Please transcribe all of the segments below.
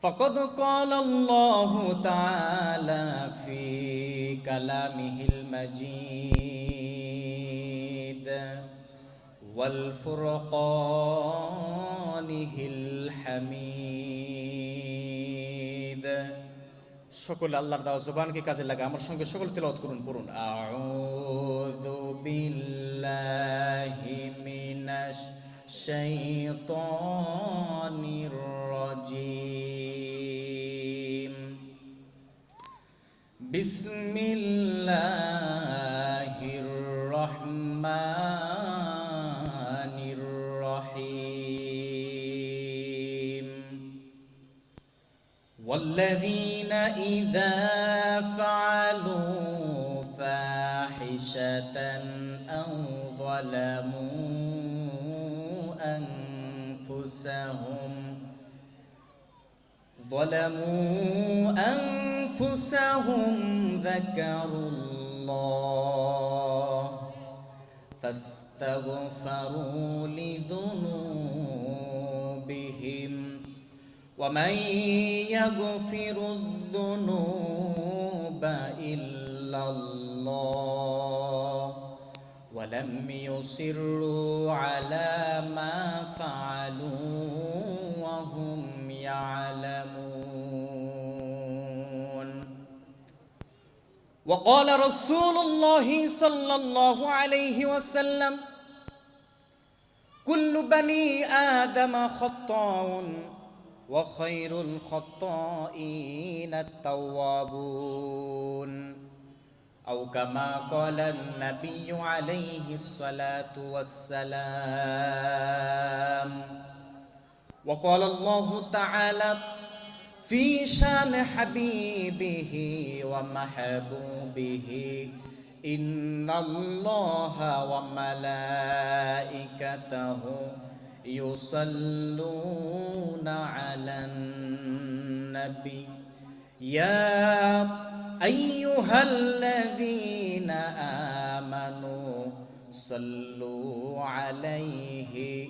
فقد قال الله تعالى في كلامه المجيد والفرقانه الحميد সকলে আল্লাহর দেওয়া জবানকে কাজে লাগা আমার সঙ্গে সকল তেলাওয়াত করুন পড়ুন আউযু বিল্লাহি মিনাশ শাইতানির بسم الله الرحمن الرحيم. والذين إذا فعلوا فاحشة أو ظلموا أنفسهم ظلموا أنفسهم ذكروا الله فاستغفروا لذنوبهم ومن يغفر الذنوب إلا الله ولم يصروا على ما فعلوا وقال رسول الله صلى الله عليه وسلم كل بني آدم خطاء وخير الخطائين التوابون. أو كما قال النبي عليه الصلاة والسلام. وقال الله تعالى في شان حبيبه ومحبوبه. إن الله وملائكته يصلون على النبي. يا أيها الذين آمنوا صلوا عليه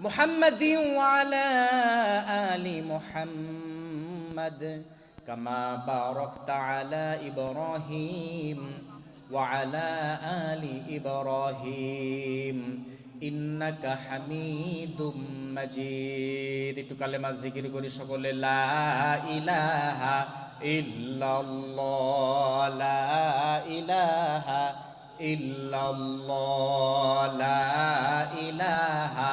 محمد وعلى آل محمد كما باركت على إبراهيم وعلى آل إبراهيم إنك حميد مجيد একটু কালেমা জিকির করি সকলে লা ইলাহা ইল্লাল্লাহ লা ইলাহা ইল্লাল্লাহ লা ইলাহা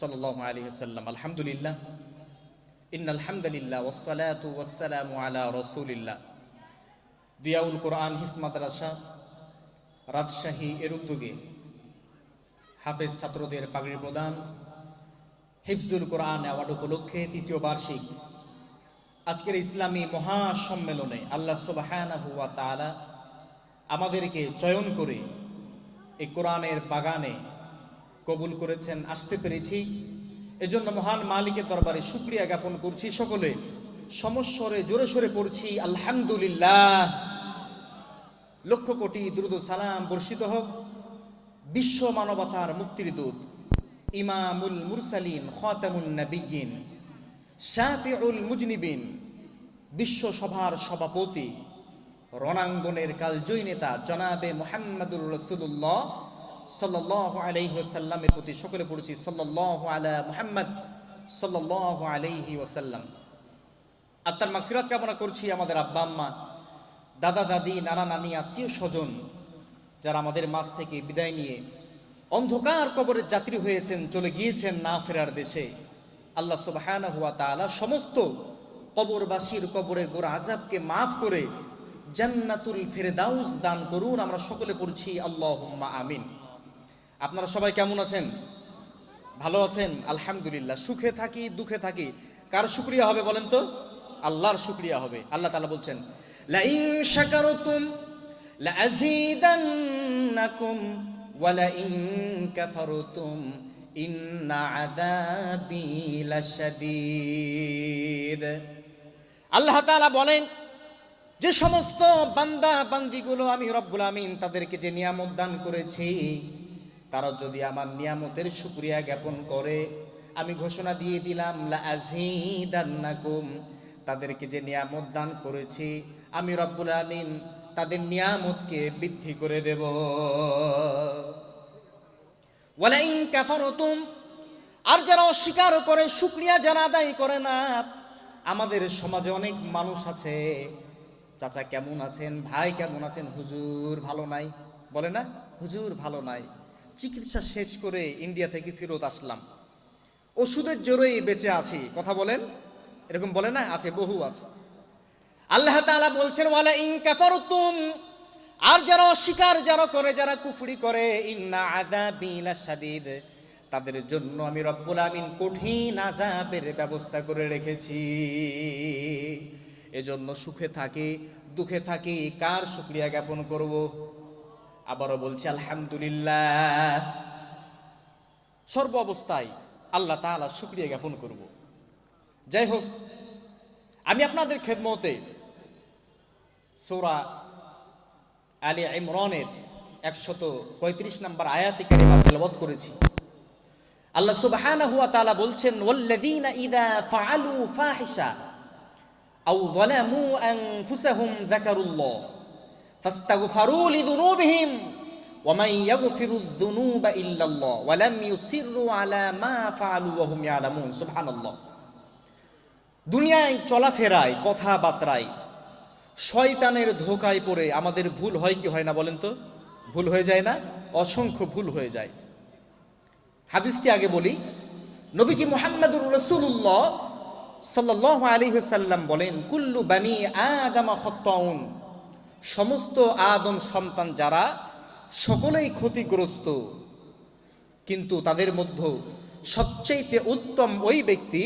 সাল্লাল্লাহু আলাইহি সাল্লাম আলহামদুলিল্লাহ, ইন্নাল হামদুলিল্লাহ ওয়াসসালাতু ওয়াসসালামু আলা রাসূলিল্লাহ। দিয়াউল কোরআন, হিফজ মাদ্রাসা, রাজশাহী এর উদ্যোগে হাফেজ ছাত্রদের পাগড়ি প্রদান, হিফজুল কোরআন অ্যাওয়ার্ড উপলক্ষে তৃতীয় বার্ষিক। আজকের ইসলামী মহাসম্মেলনে আল্লাহ সুবহানাহু ওয়া তাআলা আমাদেরকে চয়ন করে এই কোরআনের বাগানে কবুল করেছেন, আসতে পেরেছি। এজন্য মহান মালিকের দরবারে শুক্রিয়া জ্ঞাপন করছি সকলে। সমস্বরে জোরে সোরে পড়ছি, আলহামদুলিল্লাহ। লক্ষ কোটি দ্রুত সালাম বর্ষিত হোক। বিশ্ব মানবতার মুক্তির দূত, ইমামুল মুরসালিন, খাতামুন নবিয়িন শাফিউল মুজনিবিন বিশ্ব সভার সভাপতি, রণাঙ্গনের কালজয়ী নেতা জনাবে মোহাম্মদুর রসুল্লাহ সাল্লাহ আলাইসাল্লামের প্রতি সকলে পড়েছি সাল্লাহ আলা মুহাম্মদ সাল্লাহ আলাইহি ওসাল্লাম আত্মার মাগফিরাত কামনা করছি আমাদের আব্বা আম্মা, দাদা দাদি, নানা নানি, আত্মীয় স্বজন, যারা আমাদের মাছ থেকে বিদায় নিয়ে অন্ধকার কবরের যাত্রী হয়েছেন, চলে গিয়েছেন না ফেরার দেশে। আল্লাহ সুবহানাহু হুয়া তাআলা সমস্ত কবরবাসীর কবরের গোর আজাবকে মাফ করে জান্নাতুল ফেরদাউস দান করুন। আমরা সকলে পড়ছি আল্লাহুম্মা আমিন। আপনারা সবাই কেমন আছেন? ভালো আছেন? আলহামদুলিল্লাহ। সুখে থাকি, দুঃখে থাকি। কার শুক্রিয়া হবে বলেন তো? আল্লাহর শুক্রিয়া হবে। আল্লাহ তাআলা বলছেন ইন্না আল্লাহ বলেন, যে সমস্ত বান্দা বান্দিগুলো আমি রব্বুল আমিন তাদেরকে যে নিয়ামত দান করেছি তারা যদি আমার নিয়ামতের শুক্রিয়া জ্ঞাপন করে, আমি ঘোষণা দিয়ে দিলাম লা আযীদান্নাকুম তাদেরকে যে নিয়ামত দান করেছি, আমি রব্বুল আমিন তাদের নিয়ামতকে বৃদ্ধি করে দেব। ওয়ালাইন কাফারতুম, আর যারা অস্বীকার করে, শুক্রিয়া যারা আদায় করে না, আমাদের সমাজে অনেক মানুষ আছে। চাচা কেমন আছেন? ভাই কেমন আছেন? হুজুর ভালো নাই? বলে না? হুজুর ভালো নাই। চিকিৎসা শেষ করে ইন্ডিয়া থেকে ফেরত আসলাম। ওষুধের জোরেই বেঁচে আছি। কথা বলেন? এরকম বলে না? আছে, বহু আছে। আল্লাহ তাআলা বলছেন, ওয়ালা ইন কাফারতুম আর যারা অস্বীকার যারা করে, যারা কুফরি করে, ইন্না আযাবি লাশাদীদ তাদের জন্য আমি রব্বুল আমিন কঠিন আযাবের ব্যবস্থা করে রেখেছি। এজন্য সুখে থাকি, দুঃখে থাকি, কার শুকরিয়া জ্ঞাপন করব? আবারও বলছি, আলহামদুলিল্লাহ। সর্ব অবস্থায় আল্লাহ তাআলা শুকরিয়া জ্ঞাপন করব। যাই হোক, আমি আপনাদের খেদমতে সৌরা আলী ইমরানের একশত পঁয়ত্রিশ নম্বর আয়াতি করেছি। আল্লাহ সুবহানাহু হুয়া তালা বলছেন, ওয়াল্লাযীনা ইযা ফাআলু ফাহিশা আও যালামু আনফুসাহুম যাকারুল্লাহ। ফাস্তাগফারু লিযুনুবিহিম ومن يغفر الذنوب إلا الله ولم يصروا على ما فعلوا وهم يعلمون سبحان الله দুনিয়ায় চলাফেরায় কথাবার্তায় শয়তানের ধোকায় পড়ে আমাদের ভুল হয় কি হয় না বলেন তো ভুল হয়ে যায় না অসংখ্য ভুল হয়ে যায় হাদিসটি আগে বলি নবীজি মোহাম্মদুর রসুল্লাহ সাল্লাহ আলী সাল্লাম বলেন কুল্লু বানি আদামা খত্তাউন সমস্ত আদম সন্তান যারা সকলেই ক্ষতিগ্রস্ত। কিন্তু তাদের মধ্যে সবচেয়ে উত্তম ওই ব্যক্তি,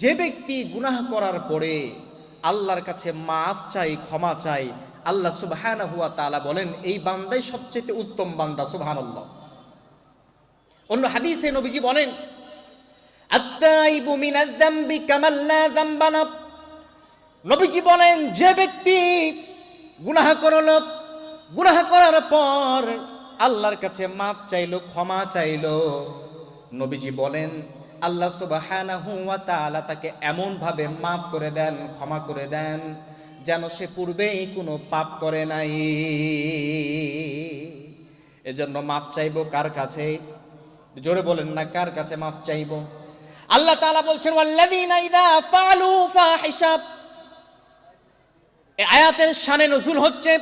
যে ব্যক্তি গুনাহ করার পরে আল্লাহর কাছে মাফ চাই ক্ষমা চাই আল্লাহ সুবহান হুয়া তালা বলেন, এই বান্দাই সবচেয়ে উত্তম বান্দা সুবহান অন্য হাদিসে নবীজি বলেন নবীজি বলেন, যে ব্যক্তি গুনাহ করল গুনাহ করার পর আল্লাহর কাছে মাফ চাইলো, ক্ষমা চাইলো। নবীজি বলেন, আল্লাহ ওয়া তাআলা তাকে এমন ভাবে মাফ করে দেন, ক্ষমা করে দেন, যেন সে পূর্বেই কোনো পাপ করে নাই। এজন্য মাফ চাইব কার কাছে? জোরে বলেন না, কার কাছে মাফ চাইব? আল্লাহ তাআলা বলছেন আয়াতের শানে নজুল হচ্ছে।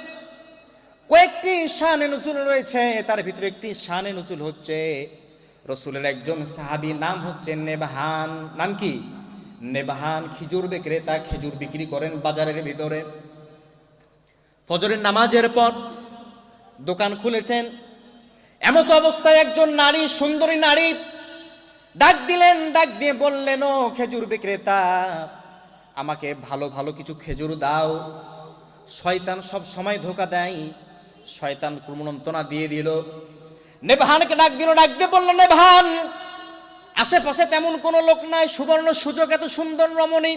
কয়েকটি শানে নজুল রয়েছে, তার ভিতরে একটি শানে নজুল হচ্ছে। রসুলের একজন সাহাবী নাম হচ্ছে নেবাহান। নাম কি? নেবাহান খিজুর বিক্রেতা, খেজুর বিক্রি করেন বাজারের ভিতরে। ফজরের নামাজের পর দোকান খুলেছেন। এমত অবস্থায় একজন নারী, সুন্দরী নারী ডাক দিলেন, ডাক দিয়ে বললেন, ও খেজুর বিক্রেতা আমাকে ভালো ভালো কিছু খেজুর দাও। শয়তান সব সময় ধোকা দেয়। শয়তান ক্রমণন্তনা দিয়ে দিল, নেভানকে ডাক দিল, ডাক দিয়ে বলল, নেভান, আশেপাশে তেমন কোনো লোক নাই, সুবর্ণ সুযোগ এত সুন্দর রমণী।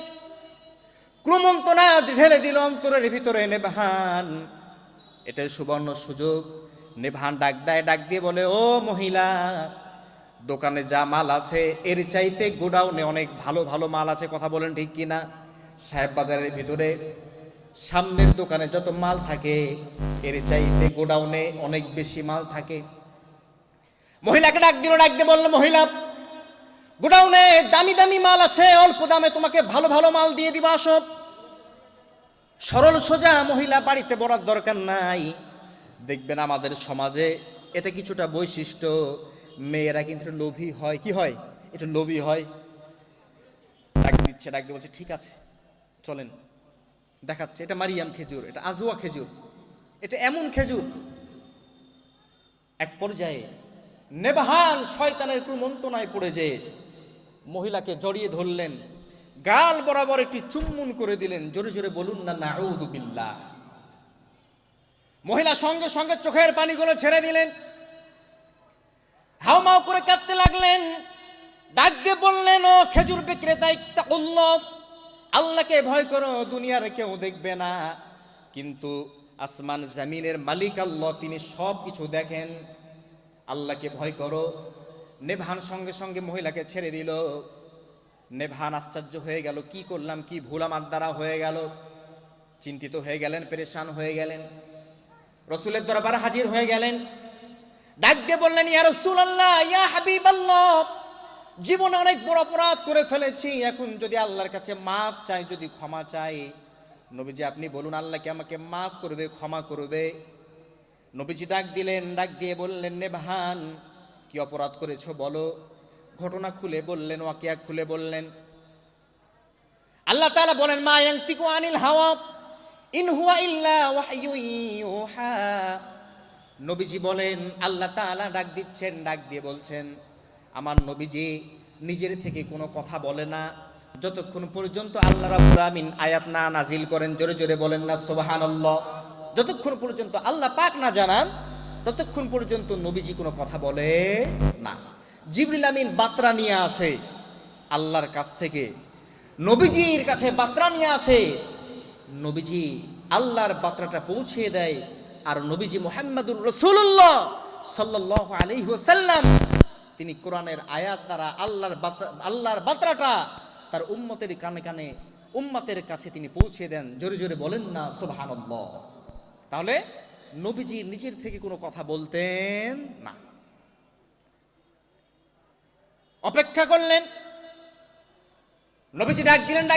ক্রমন্তনা ঢেলে দিল অন্তরের ভিতরে, নেভান, এটাই সুবর্ণ সুযোগ। নেভান ডাক দেয়, ডাক দিয়ে বলে, ও মহিলা, দোকানে যা মাল আছে, এর চাইতে গোডাউনে অনেক ভালো ভালো মাল আছে, কথা বলেন ঠিক কিনা? সাহেব বাজারের ভিতরে, সামনের দোকানে যত মাল থাকে, এর চাইতে গোডাউনে অনেক বেশি মাল থাকে। মহিলাকে ডাক দিল, ডাক দিয়ে বলল, মহিলা, গোডাউনে দামি দামি মাল আছে, অল্প দামে তোমাকে ভালো ভালো মাল দিয়ে দিবা, আসো। সরল সোজা মহিলা বাড়িতে বলার দরকার নাই। দেখবেন আমাদের সমাজে এটা কিছুটা বৈশিষ্ট্য, মেয়েরা কিন্তু লোভী হয়। কি হয়? একটু লোভী হয়। ডাক দিচ্ছে, ডাক দিয়ে বলছে, ঠিক আছে। চলেন, দেখাচ্ছে। এটা মারিয়াম খেজুর, এটা আজুয়া খেজুর, এটা এমন খেজুর। এক পর্যায়ে নেবাহান শয়তানের কুমন্ত্রণায় পড়ে যে মহিলাকে জড়িয়ে ধরলেন, গাল বরাবর একটি চুম্বন করে দিলেন, জোরে জোরে বলুন না নাউদু বিল্লাহ। মহিলা সঙ্গে সঙ্গে চোখের পানিগুলো ছেড়ে দিলেন। হাউমাউ করে কাঁদতে লাগলেন। ডাক দিয়ে বললেন, ও খেজুর বিক্রেতা, ইত্তাকুল্লাহ। আল্লাহকে ভয় করো, দুনিয়ার কেউ দেখবে না। কিন্তু আসমান জামিনের মালিক আল্লাহ, তিনি সব কিছু দেখেন। আল্লাহকে ভয় করো। নেভান সঙ্গে সঙ্গে মহিলাকে ছেড়ে দিল। নেভান আশ্চর্য হয়ে গেল, কি করলাম, কি ভুল আমার দ্বারা হয়ে গেল? চিন্তিত হয়ে গেলেন, পেরেশান হয়ে গেলেন। রসুলের দরবারে হাজির হয়ে গেলেন। ডাক দিয়ে বললেন, ইয়া রসুল আল্লাহ ইয়া হাবিব আল্লাহ জীবনে অনেক বড় অপরাধ করে ফেলেছি। এখন যদি আল্লাহর কাছে মাফ চাই, যদি ক্ষমা চাই, নবীজি আপনি বলুন আল্লাহকে আমাকে মাফ করবে, ক্ষমা করবে? নবীজি ডাক দিলেন, ডাক দিয়ে বললেন নেভান কি অপরাধ করেছ বলো। ঘটনা খুলে বললেন, ওয়াকিয়া খুলে বললেন। আল্লাহ তাআলা বলেন, মা ইয়ান্তিকু আনিল হাওয়া, ইন হুয়া ইল্লা ওয়াহয়ু ইউহা। নবীজি বলেন, আল্লাহ তাআলা ডাক দিচ্ছেন, ডাক দিয়ে বলছেন আমার নবীজি নিজের থেকে কোনো কথা বলে না। যতক্ষণ পর্যন্ত আল্লাহ রাব্বুল আমিন আয়াত না নাজিল করেন, জোরে জোরে বলেন না, সুবহানাল্লাহ। যতক্ষণ পর্যন্ত আল্লাহ পাক না জানান, ততক্ষণ পর্যন্ত নবীজি কোনো কথা বলে না। জিবরিল আমিন বার্তা নিয়ে আসে, আল্লাহর কাছ থেকে। নবীজির কাছে বার্তা নিয়ে আসে, নবীজি আল্লাহর বার্তাটা পৌঁছে দেয়। আর নবীজি মোহাম্মদুর রসুল্লাহ সাল্লাহ আলাইহি ওয়াসাল্লাম তিনি কোরআনের আয়াত দ্বারা আল্লাহর আল্লাহর বাত্রাটা তার উম্মতের কানে কানে, উম্মতের কাছে তিনি পৌঁছে দেন। জোরে জোরে বলেন না, সুবহানাল্লাহ। তাহলে নবীজি নিজের থেকে কোনো কথা বলতেন না। অপেক্ষা করলেন। নবীজি ডাক দিলেন